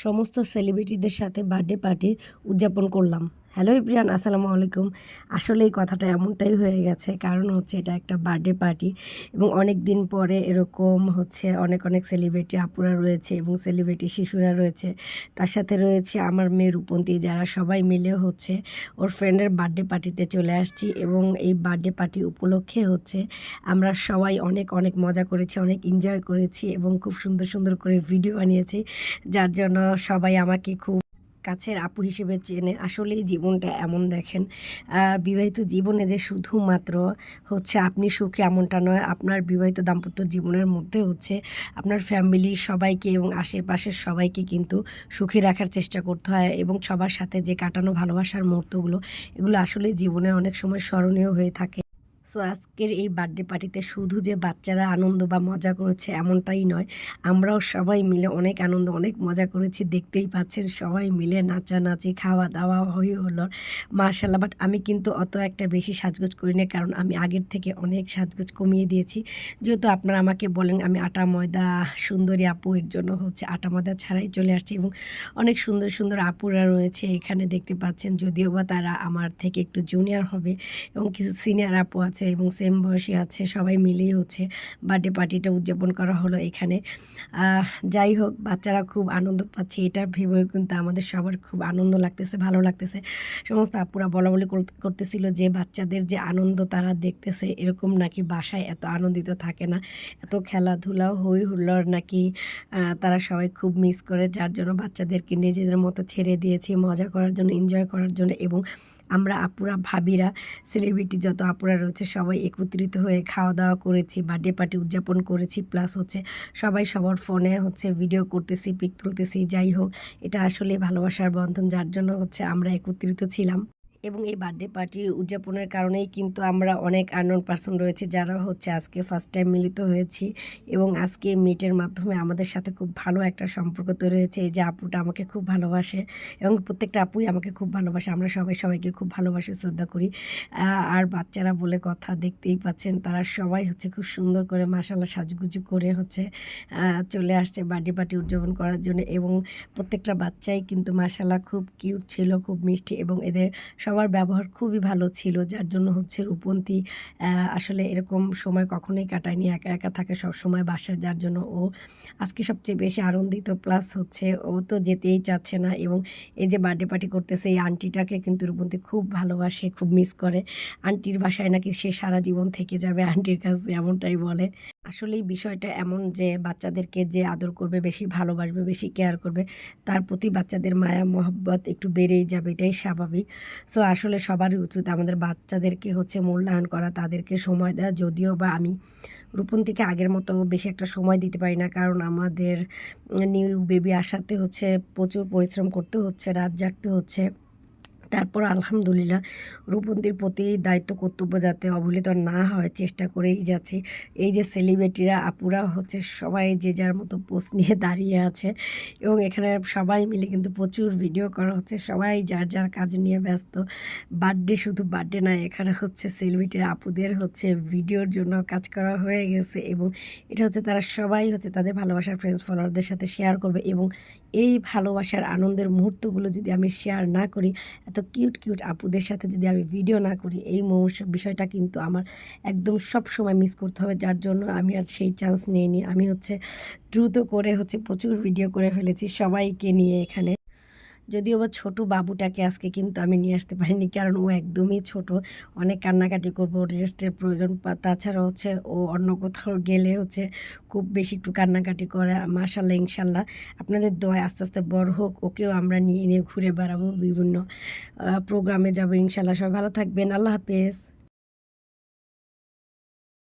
সমস্ত সেলিব্রিটিদের সাথে birthday party উদযাপন করলাম। হ্যালো ইব্রিয়ান, আসসালামু আলাইকুম। আসলে এই কথাটা এমনটাই হয়ে গেছে, কারণ হচ্ছে এটা একটা বার্থডে পার্টি এবং অনেক দিন পরে এরকম হচ্ছে অনেক অনেক সেলিব্রিটি আপুরা রয়েছে এবং সেলিব্রিটি শিশুরা রয়েছে। তার সাথে রয়েছে আমার মেয়ে রূপন্তী, যারা সবাই মিলে হচ্ছে ওর ফ্রেন্ডের বার্থডে পার্টিতে চলে আসছি এবং এই বার্থডে পার্টি উপলক্ষে হচ্ছে আমরা সবাই অনেক অনেক মজা করেছি, অনেক এনজয় করেছি এবং খুব সুন্দর সুন্দর করে ভিডিও বানিয়েছি, যার জন্য সবাই আমাকে খুব কাছের আপু হিসেবে চেনে আসলেই জীবনটা এমন দেখেন। বিবাহিত জীবনে যে শুধুমাত্র হচ্ছে আপনি সুখী এমনটা নয়, আপনার বিবাহিত দাম্পত্য জীবনের মধ্যে হচ্ছে আপনার ফ্যামিলির সবাইকে এবং আশেপাশের সবাইকে কিন্তু সুখী রাখার চেষ্টা করতে হয় এবং সবার সাথে যে কাটানো ভালোবাসার মুহূর্তগুলো, এগুলো আসলে জীবনে অনেক সময় স্মরণীয় হয়ে থাকে। সো আজকের এই বার্থডে পার্টিতে শুধু যে বাচ্চারা আনন্দ বা মজা করেছে এমনটাই নয়, আমরাও সবাই মিলে অনেক আনন্দ, অনেক মজা করেছি, দেখতেই পাচ্ছেন সবাই মিলে নাচানাচি খাওয়া দাওয়া হই হলো মার্শাল্লাহ বাট আমি কিন্তু অত একটা বেশি সাজগোজ করি না কারণ আমি আগের থেকে অনেক সাজগোজ কমিয়ে দিয়েছি। যেহেতু আপনারা আমাকে বলেন আমি আটা ময়দা, সুন্দরী আপু, এর জন্য হচ্ছে আটা ময়দা ছাড়াই চলে আসছি এবং অনেক সুন্দর সুন্দর আপুরা রয়েছে এখানে দেখতে পাচ্ছেন, যদিও বা তারা আমার থেকে একটু জুনিয়র হবে এবং কিছু সিনিয়র আপু আছে এবং সেম বয়সী আছে, সবাই মিলেই হচ্ছে বার্থডে পার্টিটা উদযাপন করা হলো এখানে। যাই হোক, বাচ্চারা খুব আনন্দ পাচ্ছে, এটা ভেবেও কিন্তু আমাদের সবার খুব আনন্দ লাগতেছে, ভালো লাগতেছে। সমস্ত আপুরা বলা বলি করতেছিল যে বাচ্চাদের যে আনন্দ তারা দেখতেছে, এরকম নাকি বাসায় এত আনন্দিত থাকে না, এত খেলাধুলা, হই হুল্লোড় নাকি তারা সবাই খুব মিস করে, যার জন্য বাচ্চাদেরকে নিজেদের মতো ছেড়ে দিয়েছি, মজা করার জন্য এনজয় করার জন্য এবং আমরা আপুরা ভাবিরা সেলিব্রিটি যত আপুরা রয়েছে সবাই একত্রিত হয়ে খাওয়া দাওয়া করেছি বার্থডে পার্টি উদযাপন করেছি প্লাস হচ্ছে সবাই সবার ফোনে হচ্ছে ভিডিও করতেছি পিক তুলতেছি, যাই হোক, এটা আসলে ভালোবাসার বন্ধন, যার জন্য হচ্ছে আমরা একত্রিত ছিলাম। এবং এই বার্থডে পার্টি উদযাপনের কারণেই কিন্তু আমরা অনেক আননোন পার্সন রয়েছে যারা হচ্ছে আজকে ফার্স্ট টাইম মিলিত হয়েছি এবং আজকে মিটের মাধ্যমে আমাদের সাথে খুব ভালো একটা সম্পর্ক তৈরি হয়েছে। এই যে আপুটা আমাকে খুব ভালোবাসে এবং প্রত্যেকটা আপুই আমাকে খুব ভালোবাসে। আমরা সবাই সবাইকে খুব ভালোবাসি, শ্রদ্ধা করি। আর বাচ্চারা বলে কথা দেখতেই পাচ্ছেন, তারা সবাই হচ্ছে খুব সুন্দর করে মাসাল্লাহ সাজগুজু করে হচ্ছে চলে আসছে বার্থডে পার্টি উদযাপন করার জন্য এবং প্রত্যেকটা বাচ্চাই কিন্তু মাসাল্লাহ খুব কিউট ছিল, খুব মিষ্টি এবং এদের সবার ব্যবহার খুবই ভালো ছিল, যার জন্য হচ্ছে রূপন্তী আসলে এরকম সময় কখনোই কাটায়নি, একা একা থাকে সব সময় বাসায়, যার জন্য ও আজকে সবচেয়ে বেশি আনন্দিত প্লাস হচ্ছে ও তো যেতেই চাচ্ছে না এবং এই যে বার্থডে পার্টি করতেছে, এই আন্টিটাকে কিন্তু রূপন্তী খুব ভালোবাসে, খুব মিস করে। আন্টির বাসায় নাকি সে সারা জীবন থেকে যাবে, আন্টির কাছে এমনটাই বলে। আসলে বিষয়টা এমন যে, বাচ্চাদেরকে যে আদর করবে, বেশি ভালোবাসবে, বেশি কেয়ার করবে, তার প্রতি বাচ্চাদের মায়া, মহব্বত একটু বেড়েই যাবে, এটাই স্বাভাবিক। সো আসলে সবারই উচিত আমাদের বাচ্চাদেরকে হচ্ছে মূল্যায়ন করা, তাদেরকে সময় দেওয়া। যদিও বা আমি রূপন্তীকে আগের মতো বেশি একটা সময় দিতে পারি না, কারণ আমাদের নিউ বেবি আসাতে হচ্ছে প্রচুর পরিশ্রম করতে হচ্ছে, রাত জাগতে হচ্ছে। তারপর আলহামদুলিল্লাহ রূপন্তীর প্রতি দায়িত্ব, কর্তব্য যাতে অবহেলিত না হয়, চেষ্টা করেই যাচ্ছি। এই যে সেলিব্রিটিরা আপুরা হচ্ছে সবাই যে যার মতো পোস্ট নিয়ে দাঁড়িয়ে আছে এবং এখানে সবাই মিলে কিন্তু প্রচুর ভিডিও করা হচ্ছে। সবাই যার যার কাজ নিয়ে ব্যস্ত। বার্থডে শুধু বার্থডে না, এখানে হচ্ছে সেলিব্রিটির আপুদের হচ্ছে ভিডিওর জন্য কাজ করা হয়ে গেছে এবং এটা হচ্ছে তারা সবাই হচ্ছে তাদের ভালোবাসার ফ্রেন্ডস ফলোয়ারদের সাথে শেয়ার করবে এবং এই ভালোবাসার আনন্দের মুহূর্তগুলো যদি আমি শেয়ার না করি, এত কিউট কিউট আপুদের সাথে যদি আমি ভিডিও না করি, এই বিষয়টা কিন্তু আমার একদম সব সময় মিস করতে হবে। যার জন্য আমি আর সেই চান্স নিইনি। আমি হচ্ছে দ্রুত করে হচ্ছে প্রচুর ভিডিও করে ফেলেছি সবাইকে নিয়ে এখানে। যদিও বা ছোটো বাবুটাকে আজকে কিন্তু আমি নিয়ে আসতে পারিনি, কারণ ও একদমই ছোট। অনেক কান্নাকাটি করব রেস্টের প্রয়োজন তাছাড়া হচ্ছে ও অন্য কোথাও গেলে হচ্ছে খুব বেশি একটু কান্নাকাটি করে মাশাল্লাহ ইনশাল্লাহ আপনাদের দয় আস্তে আস্তে বড় হোক, ওকেও আমরা নিয়ে নিয়ে ঘুরে বেড়াবো বিভিন্ন প্রোগ্রামে যাব ইনশাল্লাহ সবাই ভালো থাকবেন, আল্লাহ হাফেজ।